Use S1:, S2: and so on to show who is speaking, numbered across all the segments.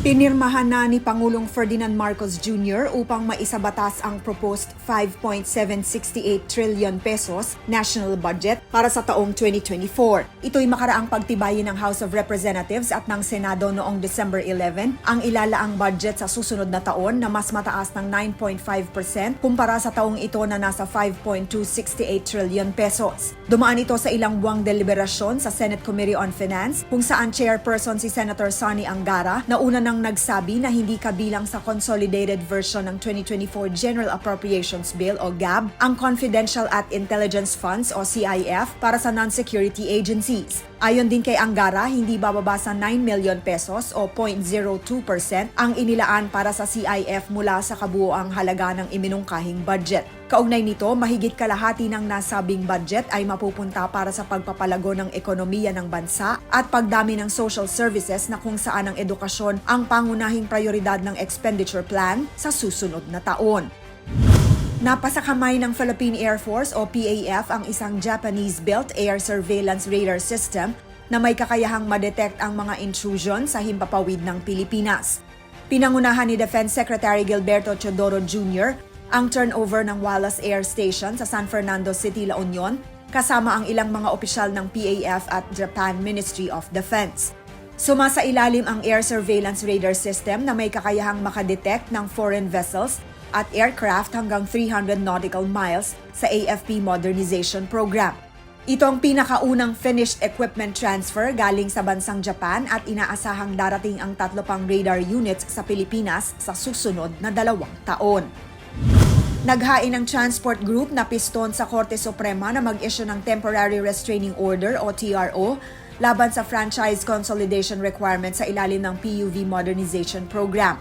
S1: Pinirmahan na ni Pangulong Ferdinand Marcos Jr. upang maisabatas ang proposed 5.768 trillion pesos national budget para sa taong 2024. Ito'y makaraang pagtibayin ng House of Representatives at ng Senado noong December 11 ang ilalaang budget sa susunod na taon na mas mataas ng 9.5% kumpara sa taong ito na nasa 5.268 trillion pesos. Dumaan ito sa ilang buwang deliberasyon sa Senate Committee on Finance kung saan chairperson si Senator Sonny Angara na una nang nagsabi na hindi kabilang sa consolidated version ng 2024 General Appropriations Bill o GAB ang confidential at intelligence funds o CIF para sa non-security agencies. Ayon din kay Angara, hindi bababa sa 9 million pesos o 0.02% ang inilaan para sa CIF mula sa kabuoang halaga ng iminungkahing budget. Kaugnay nito, mahigit kalahati ng nasabing budget ay mapupunta para sa pagpapalago ng ekonomiya ng bansa at pagdami ng social services na kung saan ang edukasyon ang pangunahing prioridad ng expenditure plan sa susunod na taon. Napasakamay ng Philippine Air Force o PAF ang isang Japanese-built air surveillance radar system na may kakayahang madetect ang mga intrusion sa himpapawid ng Pilipinas. Pinangunahan ni Defense Secretary Gilberto Chodoro Jr. ang turnover ng Wallace Air Station sa San Fernando City, La Union, kasama ang ilang mga opisyal ng PAF at Japan Ministry of Defense. Sumasa ilalim ang air surveillance radar system na may kakayahang makadetect ng foreign vessels at aircraft hanggang 300 nautical miles sa AFP Modernization Program. Ito ang pinakaunang finished equipment transfer galing sa bansang Japan at inaasahang darating ang tatlo pang radar units sa Pilipinas sa susunod na dalawang taon. Naghain ng Transport Group na piston sa Korte Suprema na mag-issue ng Temporary Restraining Order o TRO laban sa franchise consolidation requirement sa ilalim ng PUV Modernization Program.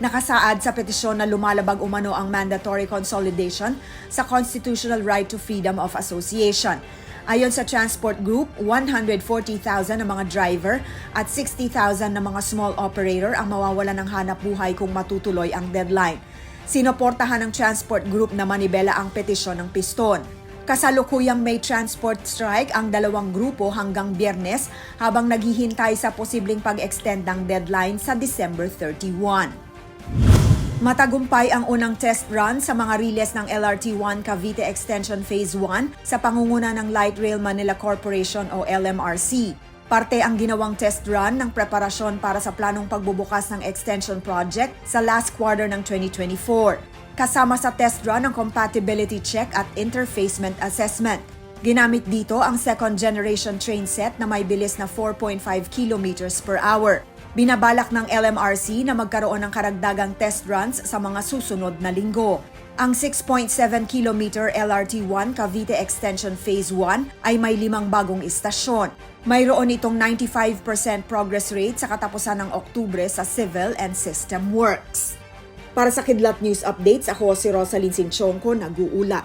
S1: Nakasaad sa petisyon na lumalabag umano ang mandatory consolidation sa constitutional right to freedom of association. Ayon sa Transport Group, 140,000 na mga driver at 60,000 na mga small operator ang mawawalan ng hanap buhay kung matutuloy ang deadline. Sinoportahan ng Transport Group na manibela ang petisyon ng piston. Kasalukuyang may transport strike ang dalawang grupo hanggang biyernes habang naghihintay sa posibleng pag-extend ng deadline sa December 31. Matagumpay ang unang test run sa mga riles ng LRT1 Cavite Extension Phase 1 sa pangunguna ng Light Rail Manila Corporation o LMRC. Parte ang ginawang test run ng preparasyon para sa planong pagbubukas ng extension project sa last quarter ng 2024. Kasama sa test run ang compatibility check at interfacement assessment. Ginamit dito ang second generation train set na may bilis na 4.5 kilometers per hour. Binabalak ng LMRC na magkaroon ng karagdagang test runs sa mga susunod na linggo. Ang 6.7 km LRT1 Cavite Extension Phase 1 ay may limang bagong istasyon. Mayroon itong 95% progress rate sa katapusan ng Oktubre sa civil and system works. Para sa Kidlat News Updates, ako si Rosalyn Sinchonko, nag-uula.